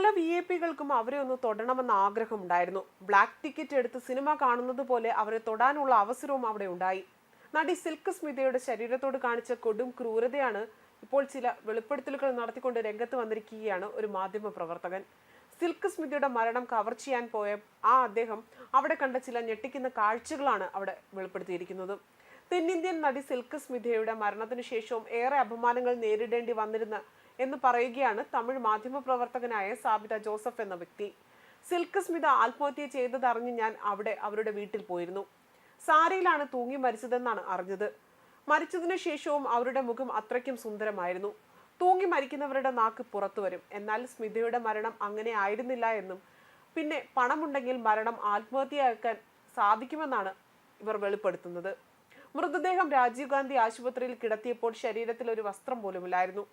പല V I പികൾക്കും അവരെ ഒന്ന് തൊടണമെന്ന ആഗ്രഹമുണ്ടായിരുന്നു. ബ്ലാക്ക് ടിക്കറ്റ് എടുത്ത് സിനിമ കാണുന്നത് പോലെ അവരെ തൊടാനുള്ള അവസരവും അവിടെ ഉണ്ടായി. നടി സിൽക്ക് സ്മിതയുടെ ശരീരത്തോട് കാണിച്ച കൊടും ക്രൂരതയാണ് ഇപ്പോൾ ചില വെളിപ്പെടുത്തലുകൾ നടത്തിക്കൊണ്ട് രംഗത്ത് വന്നിരിക്കുകയാണ് ഒരു മാധ്യമ പ്രവർത്തകൻ. സിൽക്ക് സ്മിതയുടെ മരണം കവർ ചെയ്യാൻ പോയ ആ അദ്ദേഹം അവിടെ കണ്ട ചില ഞെട്ടിക്കുന്ന കാഴ്ചകളാണ് അവിടെ വെളിപ്പെടുത്തിയിരിക്കുന്നത്. തെന്നിന്ത്യൻ നടി സിൽക്ക് സ്മിതയുടെ മരണത്തിനു ശേഷവും ഏറെ അപമാനങ്ങൾ നേരിടേണ്ടി വന്നിരുന്ന എന്ന് പറയുകയാണ് തമിഴ് മാധ്യമ പ്രവർത്തകനായ സാബിത ജോസഫ് എന്ന വ്യക്തി. സിൽക്ക് സ്മിത ആത്മഹത്യ ചെയ്തതറിഞ്ഞ് ഞാൻ അവിടെ അവരുടെ വീട്ടിൽ പോയിരുന്നു. സാരയിലാണ് തൂങ്ങി മരിച്ചതെന്നാണ് അറിഞ്ഞത്. മരിച്ചതിനു ശേഷവും അവരുടെ മുഖം അത്രയ്ക്കും സുന്ദരമായിരുന്നു. തൂങ്ങി മരിക്കുന്നവരുടെ നാക്ക് പുറത്തു വരും. എന്നാൽ സ്മിതയുടെ മരണം അങ്ങനെ ആയിരുന്നില്ല എന്നും പിന്നെ പണമുണ്ടെങ്കിൽ മരണം ആത്മഹത്യയാക്കാൻ സാധിക്കുമെന്നാണ് ഇവർ വെളിപ്പെടുത്തുന്നത്. മൃതദേഹം രാജീവ് ഗാന്ധി ആശുപത്രിയിൽ കിടത്തിയപ്പോൾ ശരീരത്തിൽ ഒരു വസ്ത്രം പോലുമില്ലായിരുന്നു.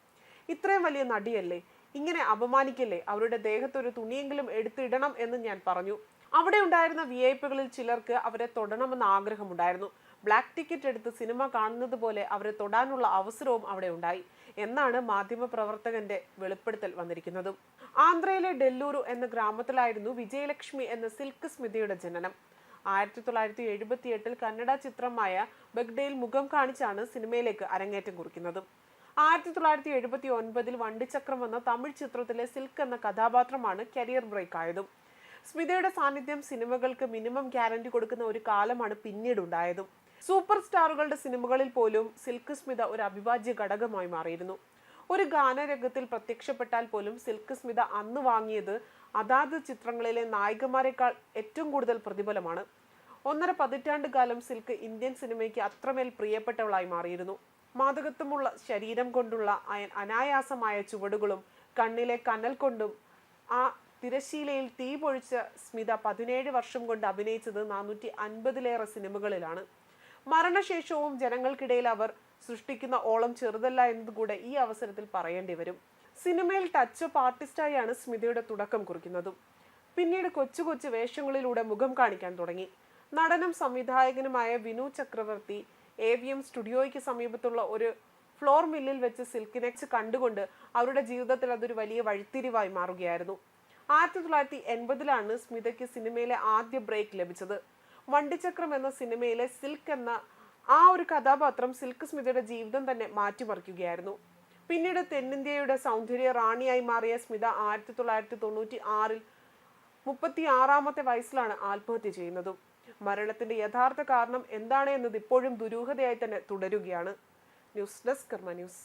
ഇത്രയും വലിയ നടിയല്ലേ? ഇങ്ങനെ അപമാനിക്കല്ലേ? അവരുടെ ദേഹത്ത് ഒരു തുണിയെങ്കിലും എടുത്തിടണം എന്ന് ഞാൻ പറഞ്ഞു. അവിടെ ഉണ്ടായിരുന്ന വി ഐ പികളിൽ ചിലർക്ക് അവരെ തൊടണമെന്ന ആഗ്രഹമുണ്ടായിരുന്നു. ബ്ലാക്ക് ടിക്കറ്റ് എടുത്ത് സിനിമ കാണുന്നത് പോലെ അവരെ തൊടാനുള്ള അവസരവും അവിടെ ഉണ്ടായി. എന്നാണ് മാധ്യമപ്രവർത്തകന്റെ വെളിപ്പെടുത്തൽ വന്നിരിക്കുന്നത്. ആന്ധ്രയിലെ ഡെല്ലൂരു എന്ന ഗ്രാമത്തിലായിരുന്നു വിജയലക്ഷ്മി എന്ന സിൽക്ക് സ്മിതയുടെ ജനനം. ആയിരത്തി തൊള്ളായിരത്തി എഴുപത്തി എട്ടിൽ കന്നഡ ചിത്രമായ ബഗ്ഡയിൽ മുഖം കാണിച്ചാണ് സിനിമയിലേക്ക് അരങ്ങേറ്റം കുറിക്കുന്നത്. ആയിരത്തി തൊള്ളായിരത്തി എഴുപത്തി ഒൻപതിൽ വണ്ടിച്ചക്രം എന്ന തമിഴ് ചിത്രത്തിലെ സിൽക്ക് എന്ന കഥാപാത്രമാണ് കരിയർ ബ്രേക്ക് ആയതും സ്മിതയുടെ സാന്നിധ്യം സിനിമകൾക്ക് മിനിമം ഗ്യാരണ്ടി കൊടുക്കുന്ന ഒരു കാലമാണ് പിന്നീട് ഉണ്ടായതും സൂപ്പർ സ്റ്റാറുകളുടെ സിനിമകളിൽ പോലും സിൽക്ക് സ്മിത ഒരു അവിഭാജ്യ ഘടകമായി മാറിയിരുന്നു. ഒരു ഗാനരംഗത്തിൽ പ്രത്യക്ഷപ്പെട്ടാൽ പോലും സിൽക്ക് സ്മിത അന്ന് വാങ്ങിയത് അതാത് ചിത്രങ്ങളിലെ നായികമാരെക്കാൾ ഏറ്റവും കൂടുതൽ പ്രതിഫലമാണ്. ഒന്നര പതിറ്റാണ്ട് കാലം സിൽക്ക് ഇന്ത്യൻ സിനിമയ്ക്ക് അത്രമേൽ പ്രിയപ്പെട്ടവളായി മാറിയിരുന്നു. മാതകത്വമുള്ള ശരീരം കൊണ്ടുള്ള അനായാസമായ ചുവടുകളും കണ്ണിലെ കനൽ കൊണ്ടും ആ തിരശീലയിൽ തീ പൊഴിച്ച സ്മിത പതിനേഴ് വർഷം കൊണ്ട് അഭിനയിച്ചത് നാനൂറ്റി അൻപതിലേറെ സിനിമകളിലാണ് മരണശേഷവും ജനങ്ങൾക്കിടയിൽ അവർ സൃഷ്ടിക്കുന്ന ഓളം ചെറുതല്ല എന്നതുകൂടെ ഈ അവസരത്തിൽ പറയേണ്ടി വരും സിനിമയിൽ ടച്ച് അപ്പ് ആർട്ടിസ്റ്റായാണ് സ്മിതയുടെ തുടക്കം കുറിക്കുന്നതും പിന്നീട് കൊച്ചു കൊച്ചു വേഷങ്ങളിലൂടെ മുഖം കാണിക്കാൻ തുടങ്ങി നടനും സംവിധായകനുമായ വിനു ചക്രവർത്തി എ വി എം സ്റ്റുഡിയോയ്ക്ക് സമീപത്തുള്ള ഒരു ഫ്ലോർ മില്ലിൽ വെച്ച് സിൽക്കിനെക്സ് കണ്ടുകൊണ്ട് അവരുടെ ജീവിതത്തിൽ അതൊരു വലിയ വഴിത്തിരിവായി മാറുകയായിരുന്നു. ആയിരത്തി തൊള്ളായിരത്തി എൺപതിലാണ് സ്മിതയ്ക്ക് സിനിമയിലെ ആദ്യ ബ്രേക്ക് ലഭിച്ചത്. വണ്ടിചക്രം എന്ന സിനിമയിലെ സിൽക്ക് എന്ന ആ ഒരു കഥാപാത്രം സിൽക്ക് സ്മിതയുടെ ജീവിതം തന്നെ മാറ്റിമറിക്കുകയായിരുന്നു. പിന്നീട് തെന്നിന്ത്യയുടെ സൗന്ദര്യ റാണിയായി മാറിയ സ്മിത ആയിരത്തി തൊള്ളായിരത്തി തൊണ്ണൂറ്റി ആറിൽ മുപ്പത്തി ആറാമത്തെ വയസ്സിലാണ് ആത്മഹത്യ ചെയ്യുന്നതും. മരണത്തിന്റെ യഥാർത്ഥ കാരണം എന്താണ് എന്നത് ഇപ്പോഴും ദുരൂഹതയായി തന്നെ തുടരുകയാണ്. News desk Karma news.